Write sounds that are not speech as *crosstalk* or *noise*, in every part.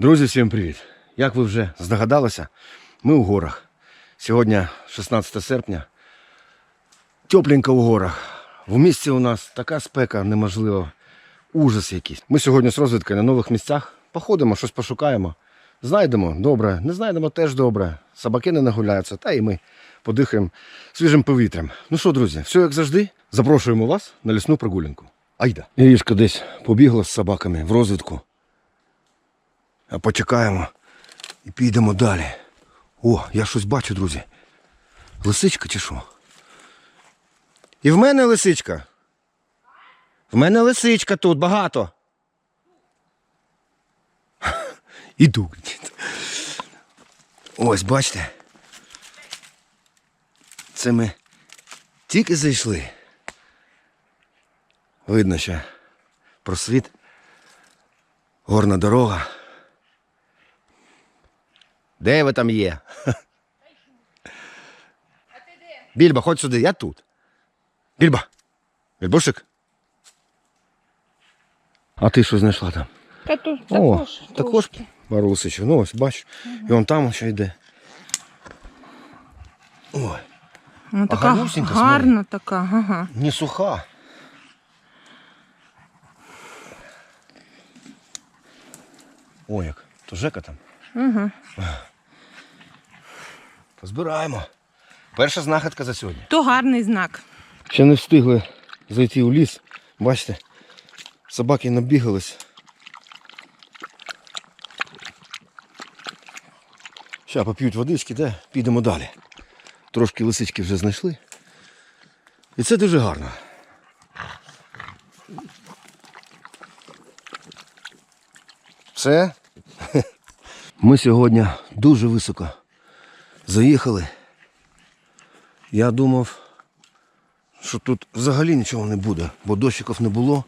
Друзі, всім привіт! Як ви вже здогадалися, ми у горах. Сьогодні 16 серпня. Тепленько у горах. В місті у нас така спека неможлива. Ужас якийсь. Ми сьогодні з розвідкою на нових місцях походимо, щось пошукаємо. Знайдемо добре, не знайдемо теж добре. Собаки не нагуляються, та і ми подихаємо свіжим повітрям. Ну що, друзі, все як завжди. Запрошуємо вас на лісну прогулянку. Айда. Ірішка десь побігла з собаками в розвідку. Почекаємо і підемо далі. О, я щось бачу, друзі. Лисичка чи що? І в мене лисичка. В мене лисичка тут багато. *laughs* Іду. Ось, бачите. Це ми тільки зайшли. Видно ще просвіт. Горна дорога. Де ви там є? Більба, ходь сюди, я тут. Більба. Більбушик. А ти що знайшла там? Та тут О, також. також трошки. Ну ось, бач. І он там ще йде. Ой, Ну, така гарнюсінька, гарна така, ага. не суха. Ой, як. То Жека там. Угу. Позбираємо. Перша знахідка за сьогодні. То гарний знак. Ще не встигли зайти у ліс. Бачите, собаки набігались. Ща поп'ють водички, де підемо далі. Трошки лисички вже знайшли. І це дуже гарно. Все. *laughs* Ми сьогодні дуже високо заїхали. Я думав, що тут взагалі нічого не буде, бо дощиків не було.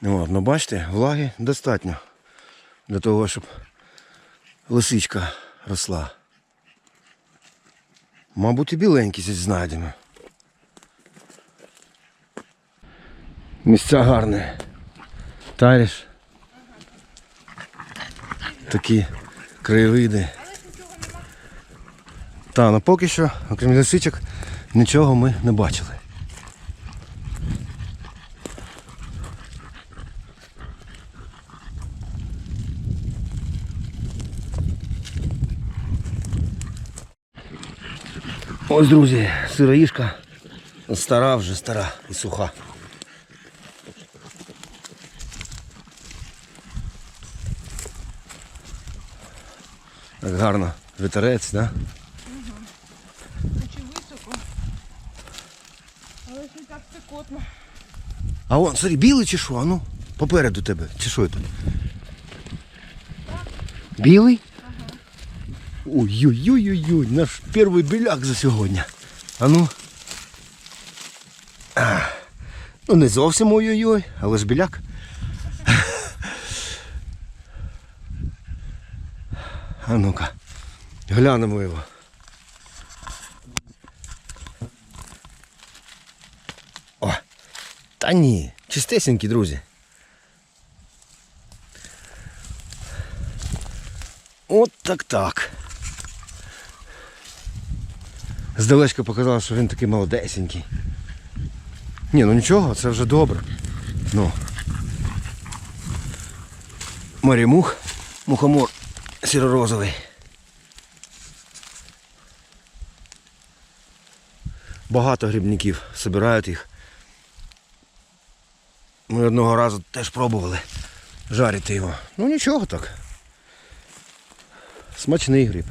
Ну, от, ну бачите, влаги достатньо для того, щоб лисичка росла. Мабуть, і біленькі здесь знайдемо. Місця гарні. Таріш. Такі краєвиди. Та, ну поки що, окрім лисичок, нічого ми не бачили. Ось, друзі, сироїшка. Стара вже, стара і суха. Так гарно. Вітерець? Да? Чи високо. Але ж не так спекотно. А вон, смотри, білий чи що? А ну, попереду тебе. Чи що це? Білий? Ой-ой-ой-ой-ой, наш перший біляк за сьогодні. А ну. Ну не зовсім ой-ой-ой, але ж біляк. *laughs* А ну-ка, глянемо його. Та ні, чистесенькі, друзі. От так так. Здалечка показала, що він такий молодесенький. Ні, ну нічого, це вже добре. Ну. Марімух, мухомор сіро-розовий. Багато грибників збирають їх. Ми одного разу теж пробували жарити його. Ну нічого так. Смачний гриб.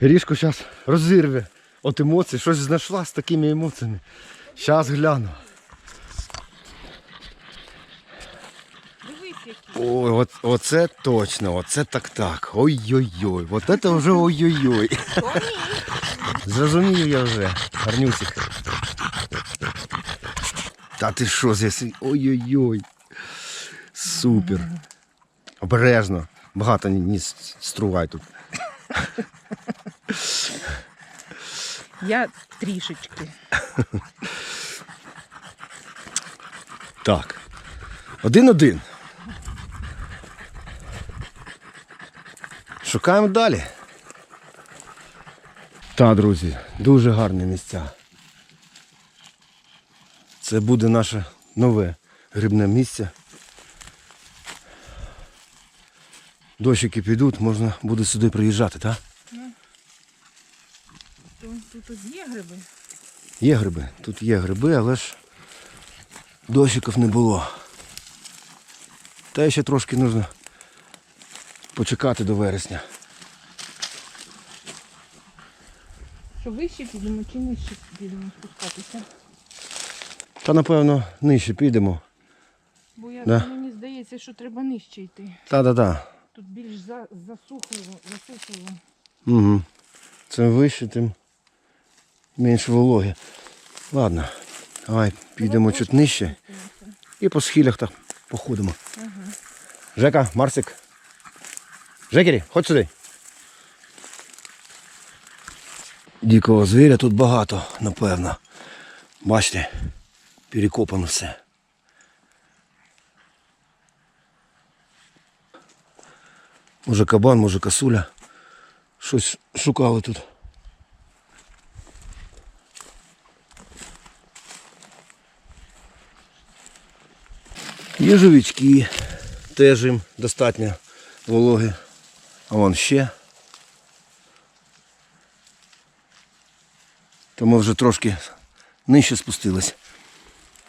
Ріжку зараз розірве от емоцій. Щось знайшла з такими емоціями. Зараз гляну. Ой, от, оце точно, оце так так. Ой-ой-ой. От це вже ой-ой-ой. Зрозумію я вже. Гарнюсик. Та ти що здесь? Ой-ой-ой. Супер. Обережно. Багато не, стругай тут. Я трішечки. Так. Один-один. Шукаємо далі. Та, друзі, дуже гарні місця. Це буде наше нове грибне місце. Дощики підуть, можна буде сюди приїжджати, так? Тут є гриби. Є гриби, тут є гриби, але ж дощиків не було. Та ще трошки нужно почекати до вересня. Що вище підемо чи нижче підемо спускатися? Та напевно нижче підемо. Бо я, Да. мені здається, що треба нижче йти. Та-да-да. Тут більш за, засухливо, засухливо. Угу. Чим вище, тим менше вологи. Ладно, давай підемо чуть нижче і по схилях так походимо. Ага. Жека, Марсик. Жекері, ходь сюди. Дикого звіря тут багато, напевно. Бачите, перекопано все. Може кабан, може косуля. Щось шукали тут. Єжовички. Теж їм достатньо вологи. А вон ще. То ми вже трошки нижче спустились.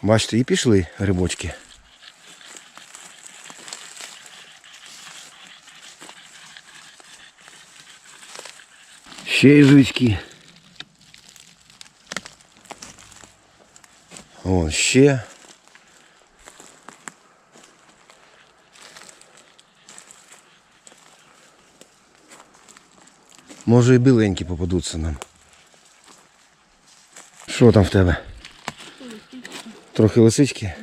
Бачите, і пішли грибочки. Ще єжовички. Вон ще. Може і біленькі попадуться нам. Що там в тебе? Трохи лисички?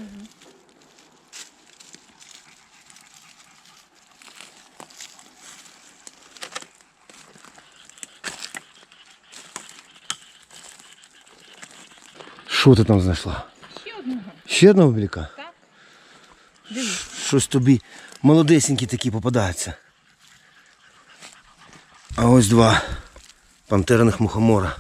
Що ти там знайшла? Ще одного. Ще одного біліка? Так. Дивись. Щось тобі молодесенькі такі попадаються. А ось два пантерних мухомора.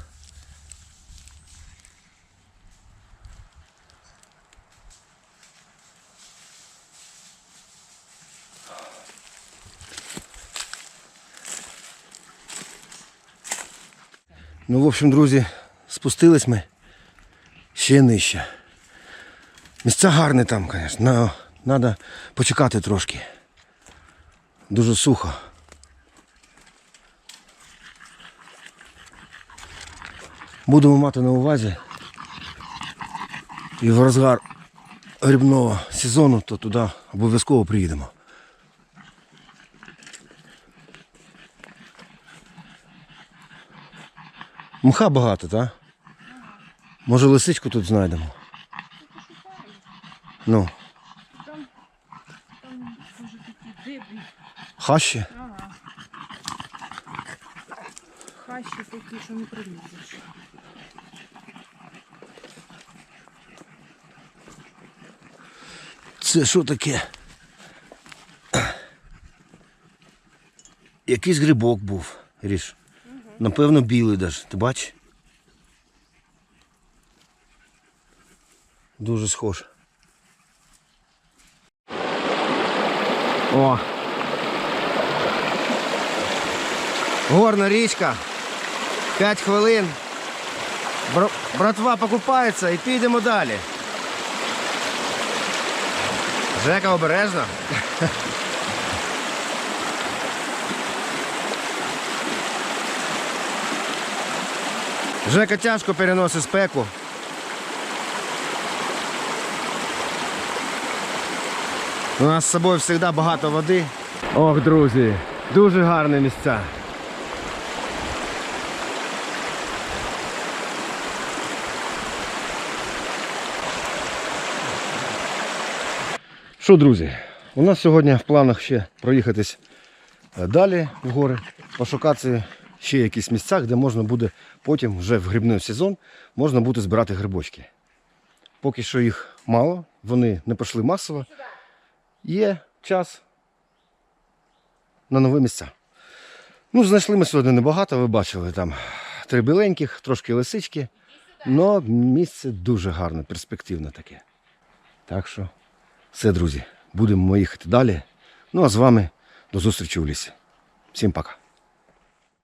Ну, в общем, друзі, спустились ми ще нижче. Місця гарні там, звісно. Треба почекати трошки. Дуже сухо. Будемо мати на увазі. І в розгар грибного сезону, то туди обов'язково приїдемо. Мха багато, так? Може лисичку тут знайдемо. Ну, хащі. Ага. Хащі такі, що не пролізеш. Це що таке? Якийсь грибок був, Ріш. Напевно, білий даже. Ти бачиш? Дуже схож. О! Горна річка. П'ять хвилин. Бра- Братва покупається і підемо далі. Жека обережно. Жека тяжко переносить спеку. У нас з собою завжди багато води. Ох, друзі, дуже гарні місця. Що, друзі, у нас сьогодні в планах ще проїхатись е, далі в гори, пошукати ще якісь місця, де можна буде потім, вже в грибний сезон, можна буде збирати грибочки. Поки що їх мало, вони не пішли масово. є час на нові місця. Ну, знайшли ми сьогодні небагато, ви бачили там три біленьких, трошки лисички. але місце дуже гарне, перспективне таке. Так що, все, друзі, будемо їхати далі. Ну а з вами до зустрічі у лісі. Всім пока.